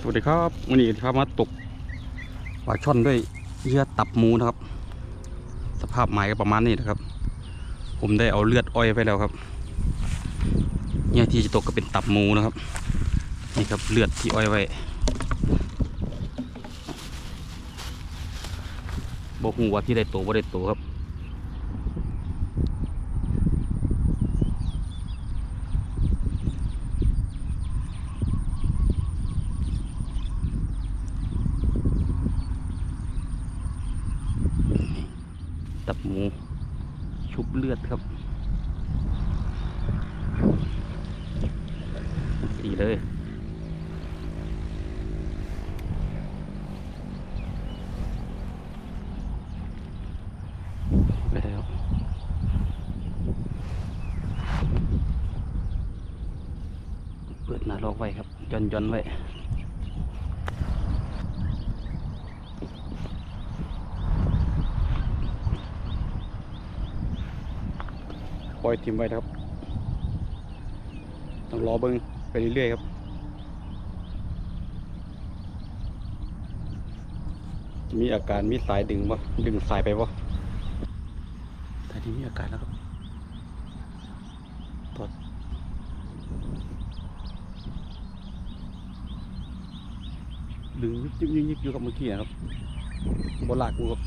สวัสดีครับวันนี้พามาตกปลาช่อนด้วยเยื่อตับหมูนะครับ สภาพหมายก็ประมาณนี้นะครับ ผมได้เอาเลือดอ้อยไปแล้วครับเนี่ยที่จะตกก็เป็นตับหมูนะครับนี่ครับเลือดที่อ้อยไว้บอกหูว่าที่ได้ตัวว่าได้ตัวครับ ตับหมูชุบเลือดครับดี เลยไปแล้วเปิดหน้าลอกไว้ครับย่อนย่อนไว้ปล่อยทิมไว้ครับ ต้องรอเบิ้ง ไปเรื่อยๆครับ มีอาการมีสายดึงวะดึงสายไปวะแต่ที่มีอาการแล้วครับตอดดึงยิบยิบยิบยิบอยู่กับเมื่อกี้นะครับบนหลากกูครับ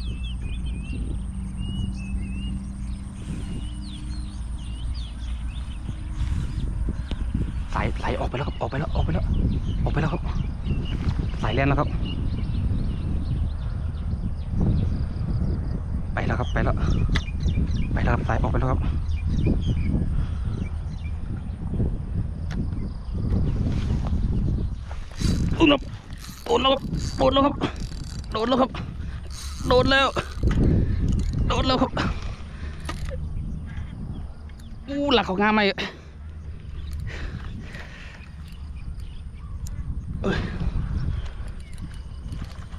สายไหลออกไปแล้วครับออกไปแล้วออกไปแล้วออกไปแล้วครับสายแล่นแล้วครับ ไปแล้วครับไปแล้วไปแล้วครับสายออกไปแล้วครับโดนครับโดนแล้วครับโดนแล้วครับโดนแล้วครับโดนแล้วโดนแล้วครับอู้หลักของงามไหม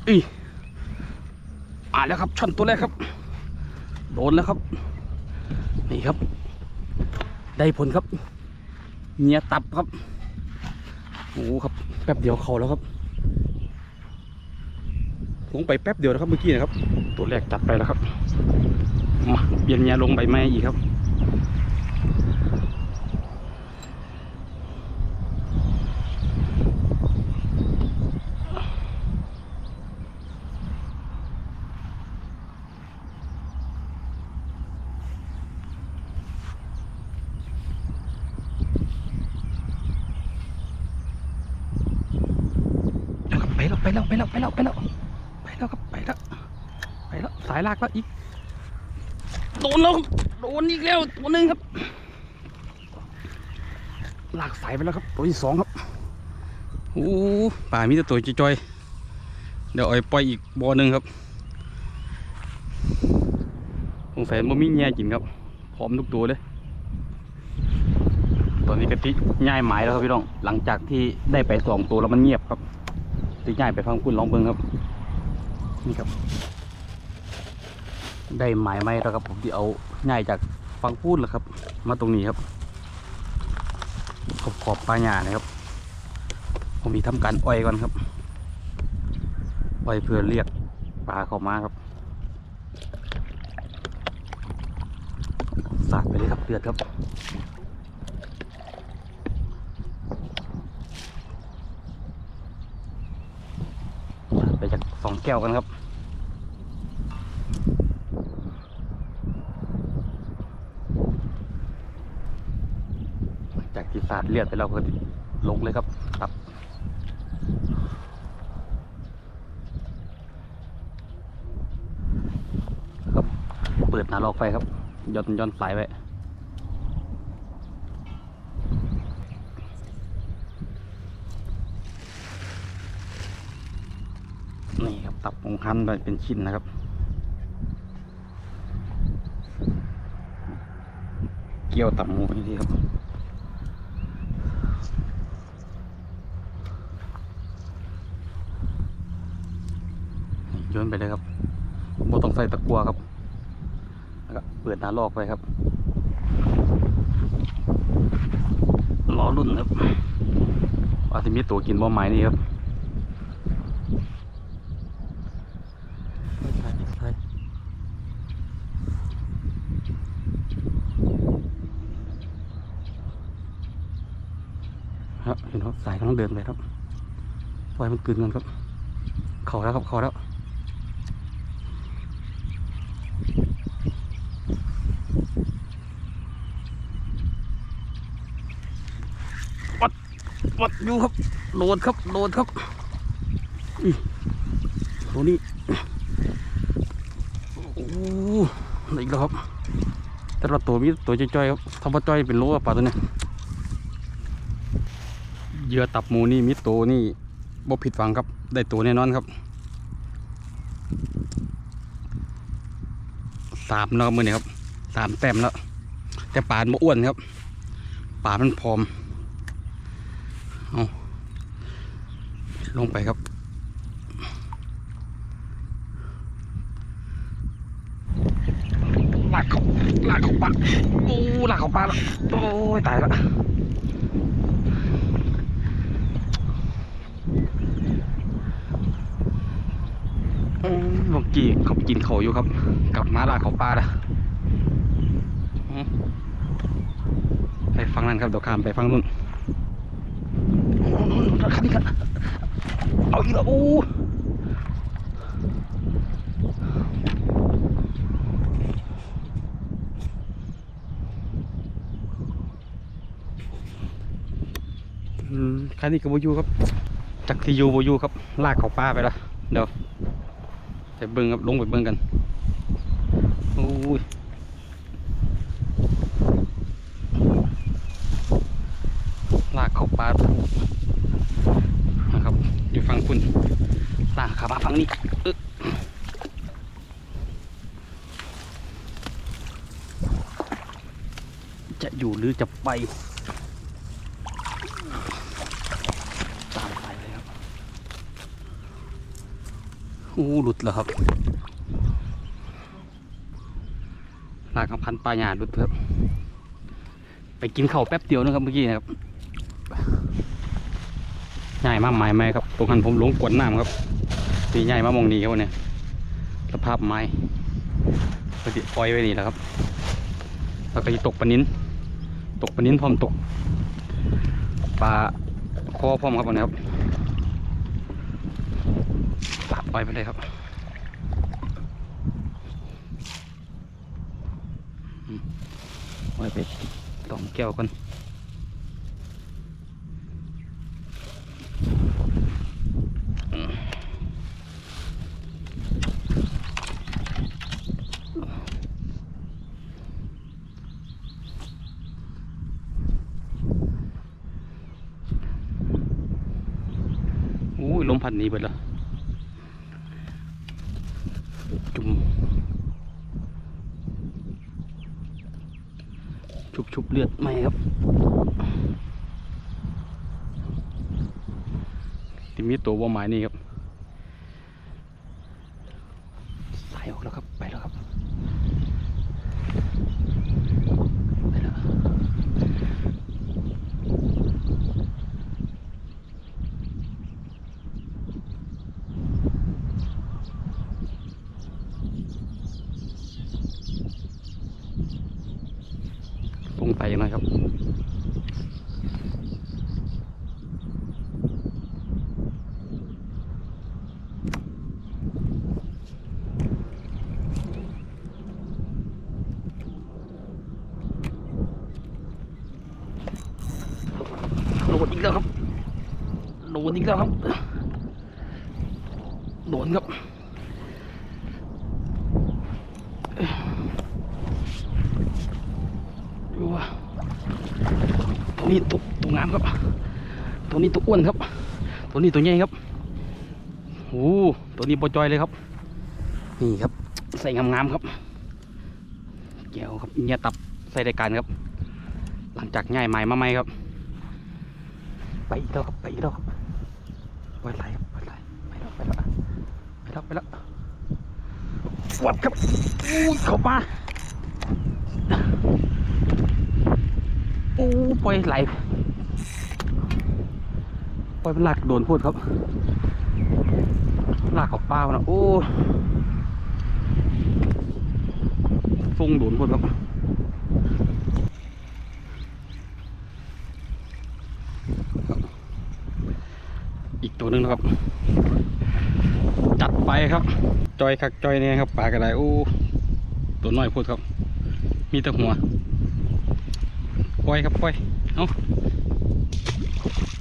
อีมาแล้วครับช่อนตัวแรกครับ โดนแล้วครับ นี่ครับ ได้ผลครับเงียตับครับโอ้โหครับ แป๊บเดียวเขาแล้วครับลงไปแป๊บเดียวนะครับเมื่อกี้นะครับ ตัวแรกจัดไปแล้วครับมาเปลี่ยนเงียลงใบไม้อีกครับ แล้วไปแล้วไปแล้วไปแล้วไปแล้วไปแล้วครับไปแล้วไปแล้วสายลากแล้วอีกโดนแล้วครับโดนอีกแล้วตัวหนึ่งครับลากสายไปแล้วครับตัวที่สองครับโอ้ป่ามีแต่ตัวจอยเดี๋ยวอาไปปล่อยอีกบ่อหนึ่งครับสงสัยมันมีแง่จริงครับพร้อมทุกตัวเลย ตอนนี้กะทิง่ายหมายแล้วครับพี่น้องหลังจากที่ได้ไปสองตัวแล้วมันเงียบครับ ตีง่ายไปฟังคุณลองเบิ่งครับ นี่ครับ ได้หมายไหมแล้วครับผมที่เอาง่ายจากฟังพูดแล้วครับ มาตรงนี้ครับ ขอบขอบปลาหญ้านะครับ ผมมีทำการอ้อยก่อนครับอ้อยเพื่อเรียกปลาเข้ามาครับสาดไปเลยครับเดือดครับ ไปจากส องแก้วกันครับ จากที่สาดเลือดไปเราก็ลงเลยครับตับครับ เปิดหน้าลอกไฟครับย่อนย่อนสายไว้ นี่ครับตับองหั่นไปเป็นชิ้นนะครับ เกี่ยวตับหมูนี่ดีครับนี่โยนไปเลยครับบ่ต้องใส่ตะกัวครับ แล้วก็เปิดหน้าลอกไปครับรอรุ่นครับว่าจะมีตัวกินบ่ไม้นี่ครับ ครับสายกำลังเดินไปครับปล่อยมันกลืนกันครับ เขาแล้วครับเขาแล้ววัดวัดอยู่ครับโดนครับโดนครับอีตัวนี้โอ้ไหนอีกแล้วครับ แต่ละตัวมีตัวจ้อยๆครับถ้าว่าจ้อยเป็นโลอะปลาตัวเนี้ย เหยื่อตับหมูนี่มีตัวนี่บ่ผิดหวังครับ ได้ตัวแน่นอนครับสามแล้วครับมือนี้ครับสามแต้มแล้ว แต่ปลามันบ่อ้วนครับปลามันพร้อมเอาลงไปครับหลากเขาหลากเขาปลาโอ้หลากเขาปลาแล้วโอ้ยตายละอืมเมื่อ กี้เขาไปกินเขาอยู่ครับ กลับมาลาเขาปลาละไปฟังนั่นครับเดี๋ยวข้ามไปฟังนู่นคันนี้กันเอาอีกแล้วโอ้คันนี้ก็บอยูครับ จักที่อยูบอยูครับ ลากเขาป้าไปแล้วเดี๋ยว เบิ้งครับลงไปเบิ้งกันโอ้ยลากเขาป้านะครับ อยู่ฝั่งคุณลากขามาฝั่งนี้อึ๊จะอยู่หรือจะไป ตามไปเลยครับ อู้หลุดแล้วครับลากพันปลาหยาหลุดครับ ไปกินข้าวแป๊บเดียวนะครับเมื่อกี้นะครับใหญ่มากไม้ไหมครับ ตรงหันผมหลงกวนน้ำครับตีใหญ่มากมองนี้ครับวันนี้สภาพไม้ปฏิปล่อยไว้นี่แหละครับแล้วก็จะตกปลานิ้น ตกปลานิ้นพร้อมตกปลาคอพร้อมครับวันนี้ครับ ปลาปล่อยไปเลยครับอืมปล่อยไปต่อมแก้วกันอุ้ยลมพัดหนี้ไปแล้ว จุ่มชุบชุบเลือดไหมครับที่มีตัวว่าหมายนี่ครับสายออกแล้วครับ ไปแล้วครับ ไปแล้ว สงสัยหน่อยครับ โดนอีกแล้วครับ โด นอีกแล้วครับ โดนครับดูว่าตัวนี้ตัวตัวงามครับ ตัวนี้ตัวอ้วนครับ ตัวนี้ตัวใหญ่ครับโอ้ตัวนี้ปจอยเลยครับ นี่ครับ ใส่งามๆครับแก้วครับเนี่ยตับใส่รายการครับ หลังจากง่ายไม้มาไหมครับ ไปอีกแล้วครับ ไปอีกแล้วครับ ไปไหลครับไปไหลไปแล้วไปแล้วไปแล้วไปแล้ววัดครับอู้ยเข้ามาโอ้ปล่อยไหลปล่อยเป็นหลักโดนพูดครับลากเขาเป้านะโอ้ฟงโดนพูดครับ อีกตัว หนึงนะครับ จัดไปครับ จอยคักจอยเนี่ยครับปลากระไดโอ้ตัวน้อยพูดครับ มีแต่หัวปล่อยครับปล่อยเอา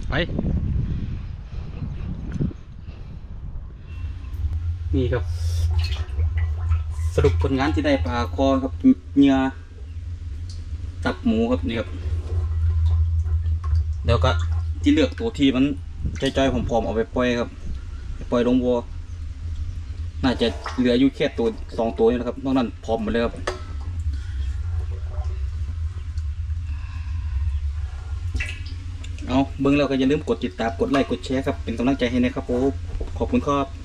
ไป นี่ครับ สรุปผลงานที่ได้ปลาคอครับเหงื่อตับหมูครับนี่ครับเดี๋ยวก็ที่เลือกตัวที่มัน จจอยๆผอมๆเอาไปปล่อยครับไปปล่อยลงวัว น่าจะเหลืออยู่แค่ตัวสองตัวนี่นะครับนอกนั้นพร้อมหมดเลยครับเอาเบิ้งแล้วก็อย่าลืมกดติดตามกดไลค์กดแชร์ครับเป็นกำลังใจให้นะครับผมขอบคุณครับ